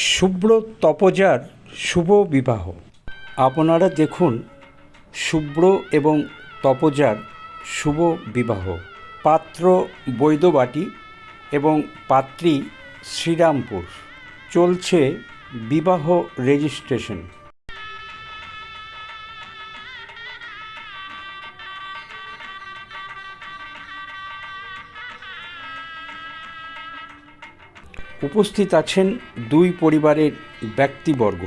শুভ্র তপজার শুভ বিবাহ। আপনারা দেখুন, শুভ্র এবং তপজার শুভ বিবাহ। পাত্র বৈদবাটি এবং পাত্রী শ্রীরামপুর। চলছে বিবাহ রেজিস্ট্রেশন। উপস্থিত আছেন দুই পরিবারের ব্যক্তিবর্গ।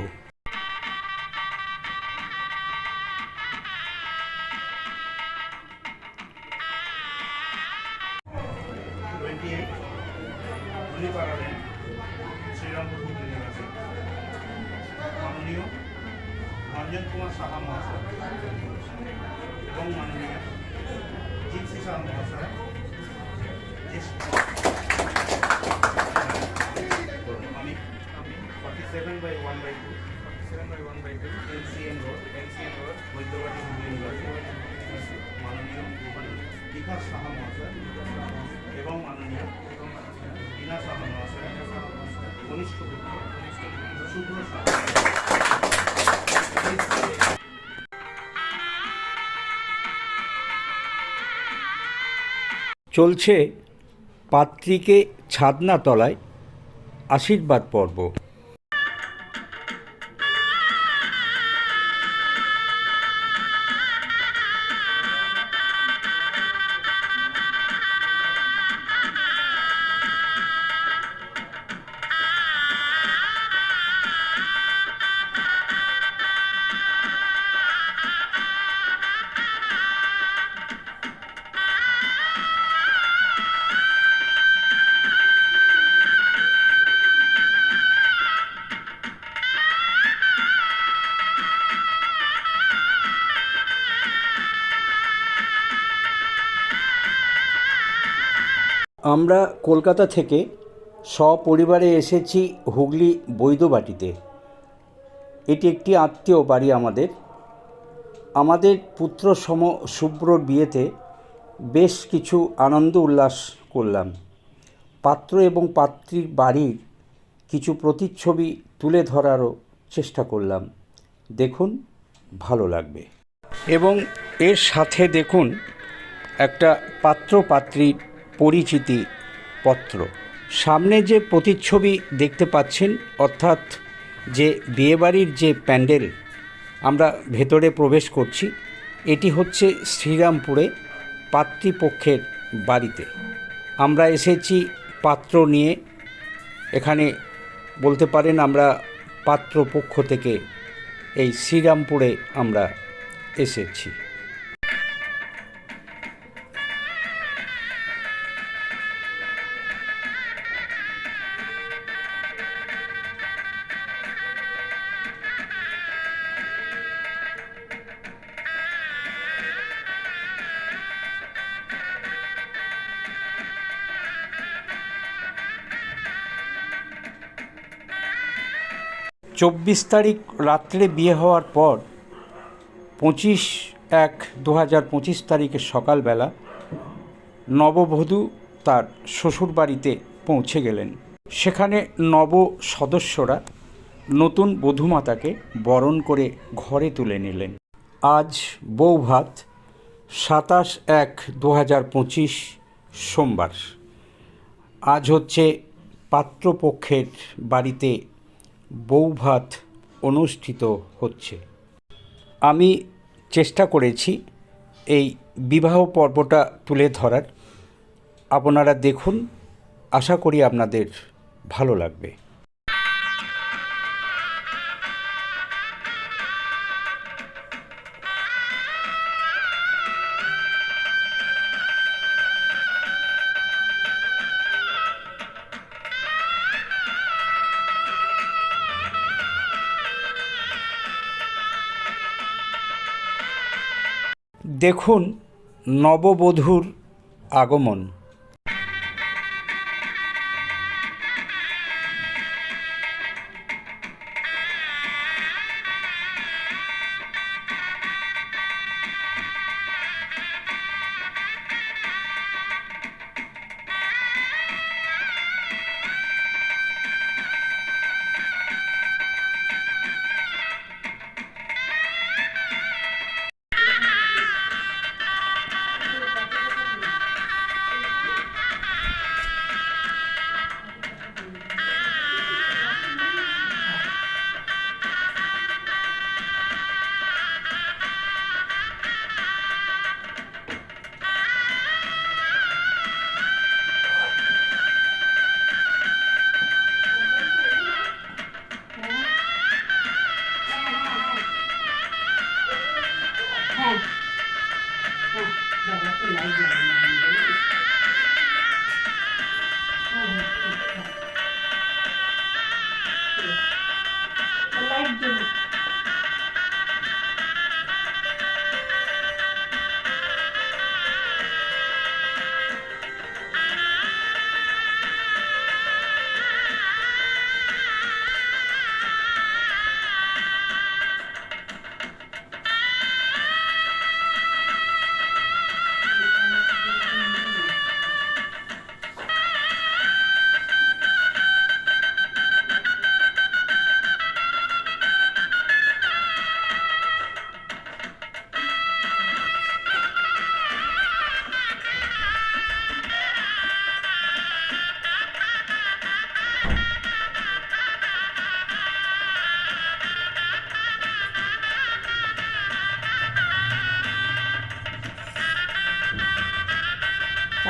সাহা মহাশয় এবং মাননীয় সাহা মহাশয় শুভ্র চলছে পাত্রীকে ছাদনা তলায় আশীর্বাদ পর্ব। আমরা কলকাতা থেকে সপরিবারে এসেছি হুগলি বৈদবাটিতে এটি একটি আত্মীয় বাড়ি আমাদের। আমাদের পুত্র সম শুভ্রর বিয়েতে বেশ কিছু আনন্দ উল্লাস করলাম। পাত্র এবং পাত্রীর বাড়ির কিছু প্রতিচ্ছবি তুলে ধরারও চেষ্টা করলাম। দেখুন, ভালো লাগবে। এবং এর সাথে দেখুন, একটা পাত্র পাত্রীর পরিচিতি পত্র। সামনে যে প্রতিচ্ছবি দেখতে পাচ্ছেন, অর্থাৎ যে বিয়েবাড়ির যে প্যান্ডেল, আমরা ভেতরে প্রবেশ করছি, এটি হচ্ছে শ্রীরামপুরে পাত্রীপক্ষের বাড়িতে। আমরা এসেছি পাত্র নিয়ে। এখানে বলতে পারেন আমরা পাত্রপক্ষ থেকে এই শ্রীরামপুরে আমরা এসেছি। চব্বিশ তারিখ রাত্রে বিয়ে হওয়ার পর পঁচিশ এক দু হাজার পঁচিশ তারিখের সকালবেলা নববধূ তার শ্বশুর বাড়িতে পৌঁছে গেলেন। সেখানে নব সদস্যরা নতুন বধূমাতাকে বরণ করে ঘরে তুলে নিলেন। আজ বৌভাত সাতাশ এক দু হাজার পঁচিশ সোমবার। আজ হচ্ছে পাত্রপক্ষের বাড়িতে বৌভাত অনুষ্ঠিত হচ্ছে। আমি চেষ্টা করেছি এই বিবাহ পর্বটা তুলে ধরার। আপনারা দেখুন, আশা করি আপনাদের ভালো লাগবে। দেখুন নববধূর আগমন।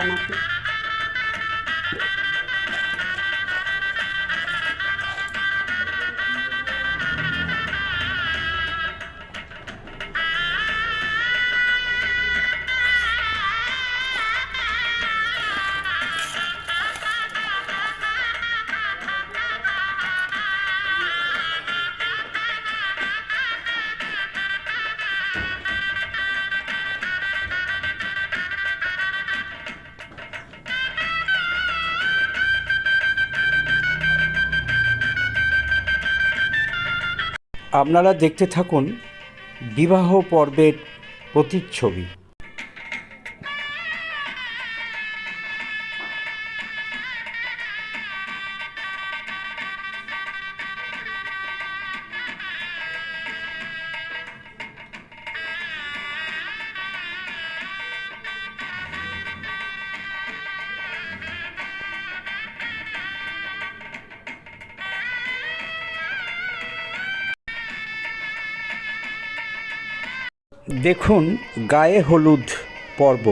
নাকি আপনারা দেখতে থাকুন বিবাহ পর্বের প্রতিচ্ছবি। দেখুন গায়ে হলুদ পর্ব।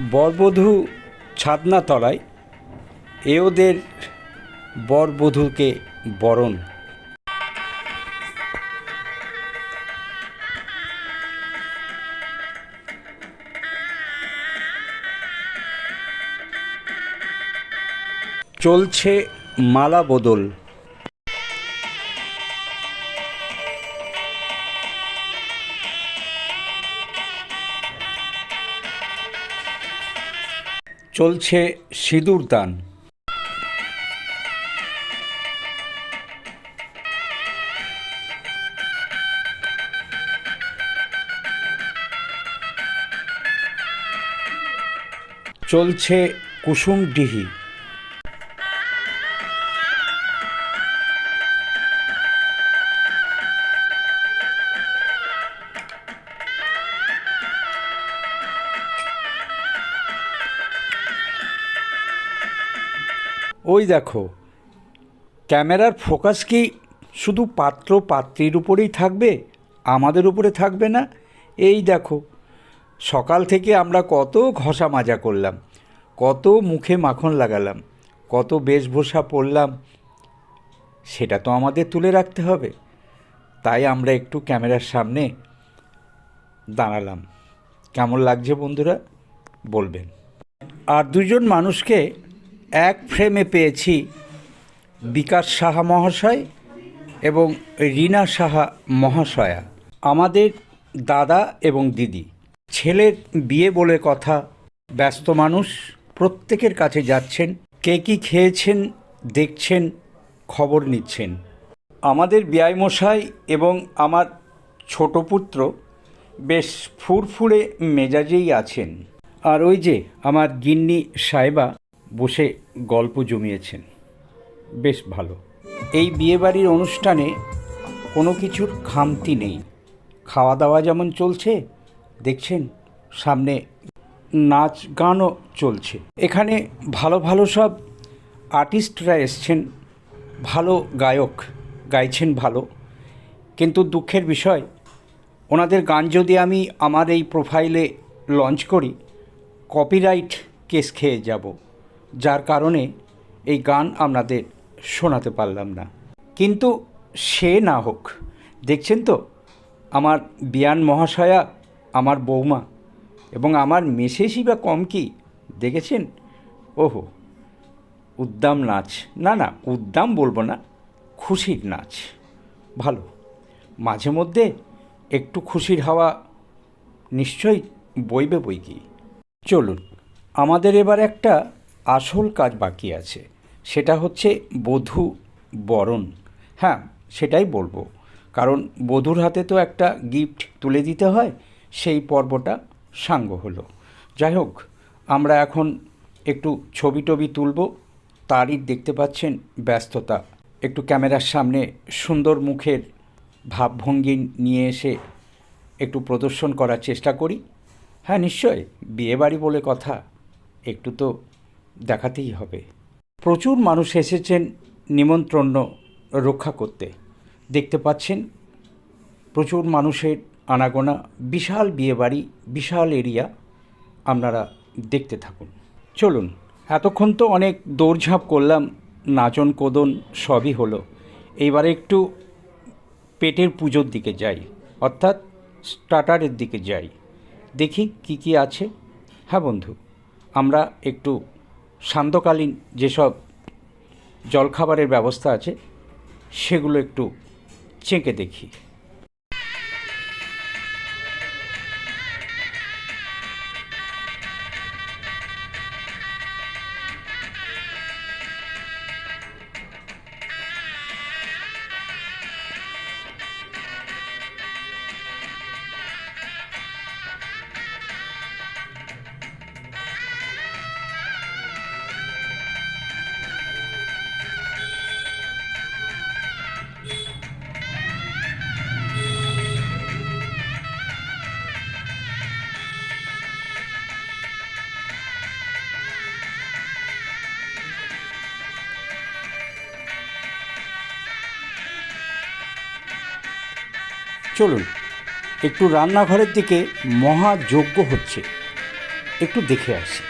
বরবধূ ছাদনা তলায় এ ওদের বরবধূকে বরণ। চলছে মালা বদল। চলছে সিঁদুর দান। চলছে কুসুমডিহি ওই দেখো, ক্যামেরার ফোকাস কি শুধু পাত্র পাত্রীর উপরেই থাকবে? আমাদের উপরে থাকবে না? এই দেখো, সকাল থেকে আমরা কত ঘষা মাজা করলাম, কত মুখে মাখন লাগালাম, কত বেশভূষা পরলাম, সেটা তো আমাদের তুলে রাখতে হবে। তাই আমরা একটু ক্যামেরার সামনে দাঁড়ালাম। কেমন লাগছে বন্ধুরা, বলবেন। আর দুজন মানুষকে এক ফ্রেমে পেয়েছি বিকাশ সাহা মহাশয় এবং রীনা সাহা মহাশয়া। আমাদের দাদা এবং দিদি। ছেলের বিয়ে বলে কথা, ব্যস্ত মানুষ, প্রত্যেকের কাছে যাচ্ছেন, কে কী খেয়েছেন, দেখছেন, খবর নিচ্ছেন। আমাদের মশাই এবং আমার ছোট পুত্র বেশ ফুরফুরে মেজাজেই আছেন। আর ওই যে আমার গিন্নি সাহেবা বসে গল্প জমিয়েছেন। বেশ ভালো। এই বিয়েবাড়ির অনুষ্ঠানে কোনো কিছুর খামতি নেই। খাওয়া দাওয়া যেমন চলছে, দেখছেন সামনে নাচ গানও চলছে। এখানে ভালো ভালো সব আর্টিস্টরা এসছেন, ভালো গায়ক গাইছেন ভালো। কিন্তু দুঃখের বিষয়, ওনাদের গান যদি আমি আমার এই প্রোফাইলে লঞ্চ করি, কপিরাইট কেস খেয়ে যাব। যার কারণে এই গান আপনাদের শোনাতে পারলাম না। কিন্তু সে না হোক, দেখছেন তো, আমার বিয়ান মহাশয়া, আমার বৌমা এবং আমার মেসেসই বা কম কি, দেখেছেন? ওহো, উদ্দাম নাচ। না না, উদ্দাম বলব না, খুশির নাচ। ভালো, মাঝে মধ্যে একটু খুশির হাওয়া নিশ্চয়ই বইবে বই কি। চলুন, আমাদের এবার একটা আসল কাজ বাকি আছে। সেটা হচ্ছে বধূ বরণ। হ্যাঁ সেটাই বলব। কারণ বধূর হাতে তো একটা গিফট তুলে দিতে হয়, সেই পর্বটা সাঙ্গ হলো। যাই হোক, আমরা এখন একটু ছবি টবি তুলব। তারই দেখতে পাচ্ছেন ব্যস্ততা। একটু ক্যামেরার সামনে সুন্দর মুখের ভাবভঙ্গি নিয়ে এসে একটু প্রদর্শন করার চেষ্টা করি। হ্যাঁ নিশ্চয় বিয়েবাড়ি বলে কথা। একটু তো দেখাতেই হবে। প্রচুর মানুষ এসেছেন নিমন্ত্রণ রক্ষা করতে। দেখতে পাচ্ছেন, প্রচুর মানুষের আনাগোনা, বিশাল বিয়েবাড়ি, বিশাল এরিয়া, আপনারা দেখতে থাকুন। চলুন, এতক্ষণ তো অনেক দৌড়ঝাঁপ করলাম, নাচন কোদন সবই হলো। এইবারে একটু পেটের পুজোর দিকে যাই, অর্থাৎ স্টার্টারের দিকে যাই। দেখি কি কি আছে। হ্যাঁ বন্ধু, আমরা একটু সান্ধ্যকালীন যেসব জলখাবারের ব্যবস্থা আছে সেগুলো একটু চেঁকে দেখি। চলুন একটু রান্নাঘরের দিকে মহাযজ্ঞ হচ্ছে। একটু দেখে আসি।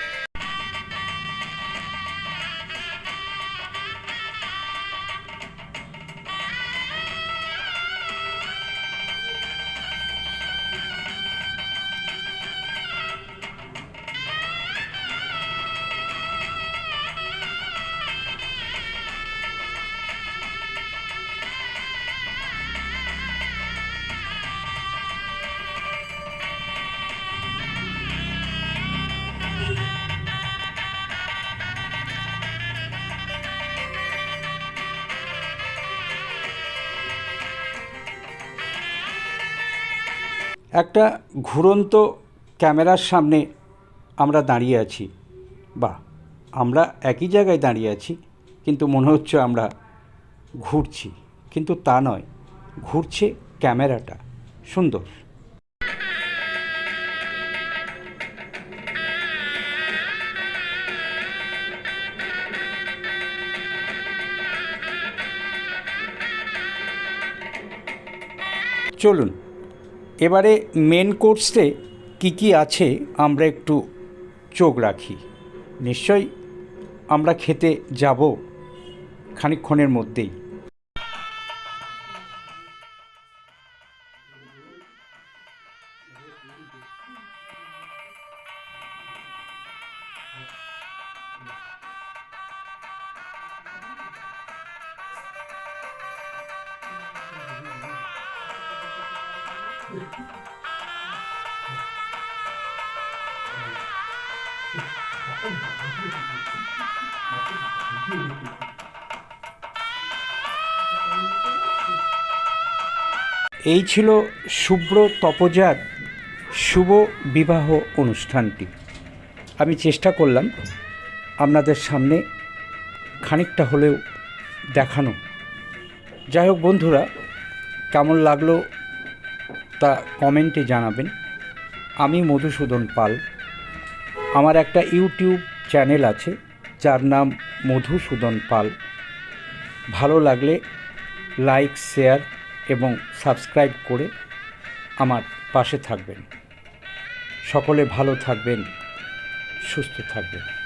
একটা ঘুরন্ত ক্যামেরার সামনে আমরা দাঁড়িয়ে আছি। বা আমরা একই জায়গায় দাঁড়িয়ে আছি, কিন্তু মনে হচ্ছে আমরা ঘুরছি। কিন্তু তা নয়, ঘুরছে ক্যামেরাটা। সুন্দর। চলুন এবারে মেন কোর্সে কি কি আছে আমরা একটু চোখ রাখি। নিশ্চয়ই আমরা খেতে যাব খানিকক্ষণের মধ্যেই। এই ছিল শুভ্র তপজার শুভ বিবাহ অনুষ্ঠানটি। আমি চেষ্টা করলাম আপনাদের সামনে খানিকটা হলেও দেখানো। যাই হোক বন্ধুরা, কেমন লাগল তা কমেন্টে জানাবেন। আমি মধুসূদন পাল। আমার একটা ইউটিউব চ্যানেল আছে, যার নাম মধুসূদন পাল। ভালো লাগলে লাইক, শেয়ার এবং সাবস্ক্রাইব করে আমার পাশে থাকবেন। সকলে ভালো থাকবেন, সুস্থ থাকবেন।